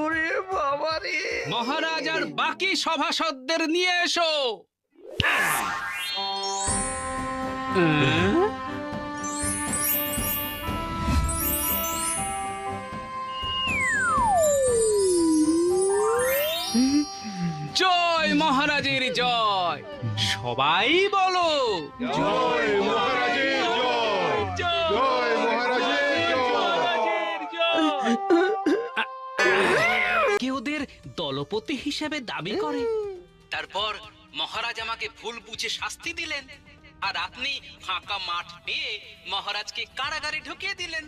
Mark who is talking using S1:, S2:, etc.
S1: ওরে বাবা রে
S2: বাকি সভাসদদের নিয়ে এসো। জয় মহারাজের জয়। সবাই বলো।
S3: জয় মহারাজের জয়। জয় মহারাজের জয়।
S2: কে ওদের দলপতি হিসেবে দাবি করে? তারপর মহারাজ আমাকে ভুল বুঝে শাস্তি দিলেন। আর আপনি ফাঁকা মাঠ পেয়ে মহারাজকে কারাগারে ঢুকিয়ে দিলেন।